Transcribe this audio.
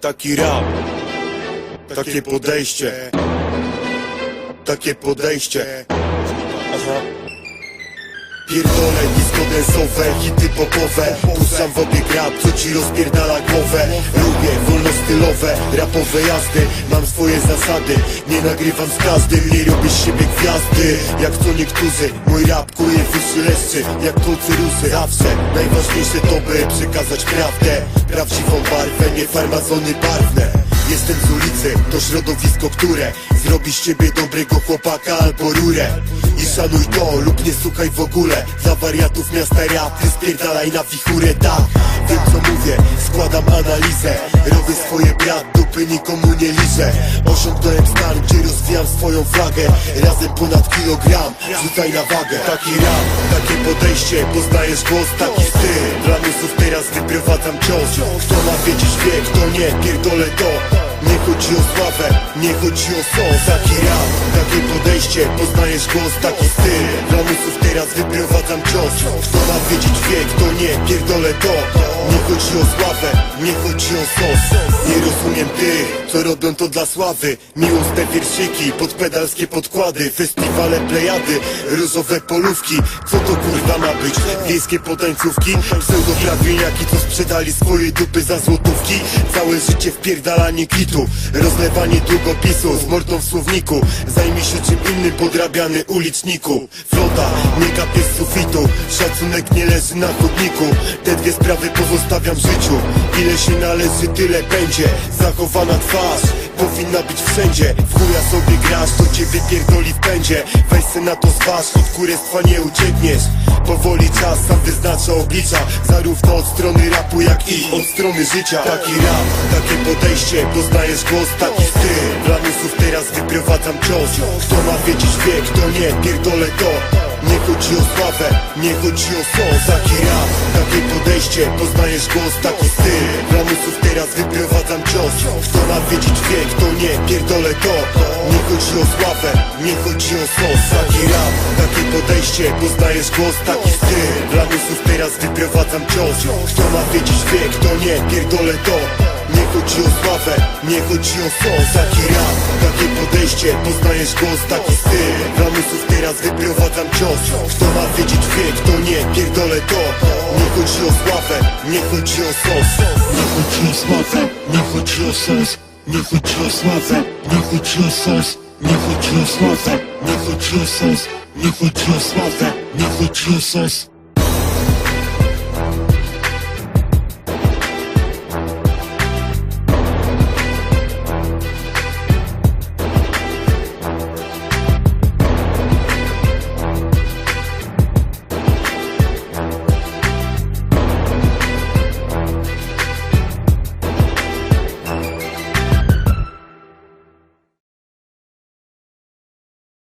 Taki rap, takie podejście, takie podejście. Aha. Pierdolę disco densowe, hity popowe. Puszczam w obieg rap, co ci rozpierdala głowę. Lubię wolnostylowe, rapowe jazdy. Mam swoje zasady, nie nagrywam z każdym Nie robię z siebie gwiazdy, jak to niektórzy Mój rap kuje wyższy leszczy, jak kolcy rusy Zawsze najważniejsze to by przekazać prawdę. Prawdziwą barwę, nie farmazony barwne. Jestem z ulicy, to środowisko, które Zrobi z ciebie dobrego chłopaka albo rurę szanuj to lub nie słuchaj w ogóle. Dla wariatów miasta rap, ty spierdalaj na wichurę, tak. Wiem co mówię, składam analizę. Robię swoje brat, dupy nikomu nie liczę Osiągnąłem stan, gdzie rozwijam swoją flagę. Razem ponad kilogram, rzucaj na wagę. Taki rap, takie podejście, poznajesz głos, taki styl. Dla musów teraz wyprowadzam cios. Kto ma wiedzieć wie, kto nie, pierdolę to chodzi o sławę, nie chodzi o sos Taki rap, takie podejście, poznajesz głos, taki styl. Dla musów teraz wyprowadzam cios. Kto ma wiedzieć wie, nie, pierdolę to. Nie chodzi o sławę, nie chodzi o Nie tych, co robią to dla sławy. Miłosne wierszyki, podpedalskie podkłady Festiwale plejady, różowe polówki. Co to kurwa ma być? Wiejskie potańcówki? Pseudoprawieniaki, co sprzedali swoje dupy za złotówki. Całe życie wpierdalanie kitu Rozlewanie długopisu z mordą w słowniku. Zajmij się czym innym podrabiany uliczniku. Flota, nie kapie z sufitu Szacunek nie leży na chodniku. Te dwie sprawy pozostawiam w życiu. Ile się należy, tyle będzie Zachowana twarz powinna być wszędzie. W chuja sobie grasz, to cię wypierdoli w pędzie. Weź se na to zważ, od kurestwa nie uciekniesz. Powoli czas sam wyznacza oblicza Zarówno od strony rapu, jak i od strony życia. Taki rap, takie podejście, poznajesz głos, taki styl. Dla musów teraz wyprowadzam cios. Kto ma wiedzieć wie, kto nie, pierdolę to. Nie chodzi o sławę, nie chodzi o sos. Taki rap, podejście, poznajesz głos, taki styl. Dla musów teraz wyprowadzam cios. Kto ma wiedzieć wie, kto nie, pierdolę to. Nie chodzi o sławę, nie chodzi o sos. Taki rap, takie podejście, poznajesz głos, taki styl. Dla musów teraz wyprowadzam cios. Kto ma wiedzieć wie, kto nie, pierdolę to. Nie chodzi o sławę, nie chodzi o sos. Taki rap, takie podejście, poznajesz głos, taki styl teraz wyprowadzam cios Kto ma wiedzieć wie, kto nie, pierdolę to Nie chodzi o sławę, nie chodzi o sos Nie chodzi o sławę, nie chodzi o sos Nie chodzi o sławę, nie chodzi o sos Nie chodzi o sławę, nie chodzi o sos Nie chodzi o sławę, nie chodzi o sos